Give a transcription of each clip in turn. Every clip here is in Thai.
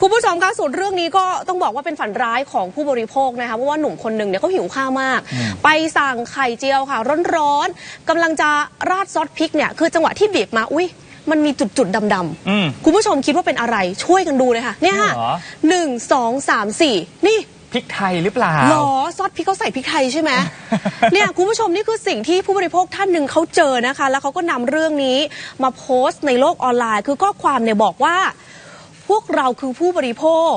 คุณผู้ชมคะส่วนเรื่องนี้ก็ต้องบอกว่าเป็นฝันร้ายของผู้บริโภคนะคะเพราะว่าหนุ่มคนหนึ่งเนี่ยเขาหิวข้าวมาก ไปสั่งไข่เจียวค่ะ ร้อนๆกำลังจะราดซอสพริกเนี่ยคือจังหวะที่บีบมาอุ้ยมันมีจุดๆดำอืมๆคุณผู้ชมคิดว่าเป็นอะไรช่วยกันดูเลยค่ะ เนี่ยค่ะจริงเหรอหนึ่งสองสามสี่นี่พริกไทยหรือเปล่าหรอซอสพริกเขาใส่พริกไทยใช่ไหมเนี่ยคุณผู้ชมนี่คือสิ่งที่ผู้บริโภคท่านหนึ่งเขาเจอนะคะ แล้วเขาก็นำเรื่องนี้มาโพสต์ในโลกออนไลน์ คือข้อความเนี่ยบอกว่า พวกเราคือผู้บริโภค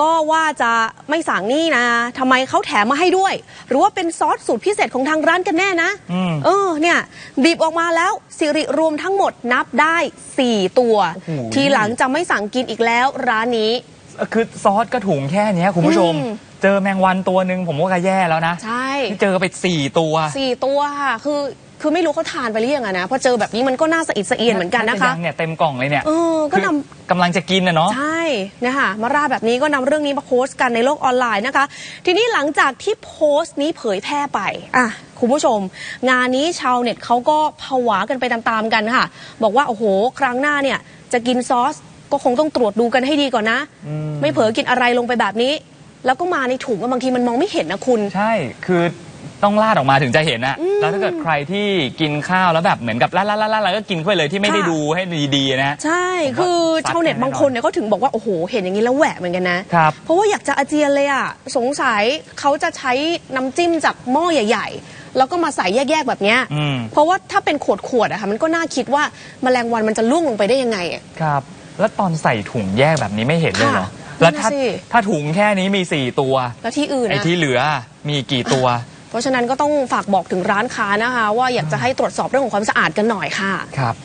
ก็ว่าจะไม่สั่งนี่นะทำไมเขาแถมมาให้ด้วย หรือว่าเป็นซอสสูตรพิเศษของทางร้านกันแน่นะอืมเออเนี่ยบีบออกมาแล้วสิริรวมทั้งหมดนับได้ 4 ตัวโอ้โหทีหลังจะไม่สั่งกินอีกแล้วร้านนี้ คือซอสก็ถุงแค่เนี้ยคุณผู้ชม อืม เจอแมงวันตัวหนึ่งผมว่าก็แย่แล้วนะใช่ ที่เจอไปสี่ตัว สี่ตัวค่ะ คือ คือไม่รู้เขาทานไปหรือยังอะนะพอเจอแบบนี้มันก็น่าสะอิดสะเอียนเหมือนกันนะคะาจยังเนี่ยเต็มกล่องเลยเนี่ยเออก็คือนำ กำลังจะกินนะเนาะ ใช่เนี่ยค่ะมาราแบบนี้ก็นำเรื่องนี้มาโพสต์กันในโลกออนไลน์นะคะ ทีนี้หลังจากที่โพสต์นี้เผยแพร่ไปอะคุณผู้ชม งานนี้ชาวเน็ตเขาก็ผวากันไปตามๆกันค่ะ บอกว่า โอ้โห ครั้งหน้าเนี่ย จะกินซอสก็คงต้องตรวจดูกันให้ดีก่อนนะ อืม ไม่เผลอกินอะไรลงไปแบบนี้ แล้วก็มาในถุงอะบางทีมันมองไม่เห็นนะคุณ ใช่ คือ ต้องลาดออกมาถึงจะเห็นอะอืมแล้วถ้าเกิดใครที่กินข้าวแล้วแบบเหมือนกับลาดลาดลาดแล้วก็กินเข้าไปเลยที่ไม่ได้ค่ะดูให้ดีๆนะใช่ผมว่าคือซัดชาวเน็ตกันแน่นอนบางคนเนี่ยเขาถึงบอกว่าโอ้โหเห็นอย่างนี้แล้วแหวะเหมือนกันนะครับเพราะว่าอยากจะอาเจียนเลยอะสงสัยเขาจะใช้น้ำจิ้มจากหม้อใหญ่ ๆ แล้วก็มาใส่แยกๆแบบเนี้ยอืมเพราะว่าถ้าเป็นขวดๆอะค่ะมันก็น่าคิดว่าแมลงวันมันจะล่วงลงไปได้ยังไงอะครับ แล้วตอนใส่ถุงแยกแบบนี้ไม่เห็นเลยเหรอค่ะแล้วถ้านั่นน่ะสิถ้าถุงแค่นี้มีสี่ตัว แล้วที่อื่นไอ้นะที่เหลือมีกี่ตัวเพ ราะฉะนั้นก็ต้องฝากบอกถึงร้านค้านะคะ ว่าอยากจะให้ตรวจสอบเรื่องของความสะอาดกันหน่อยค่ะ ครับ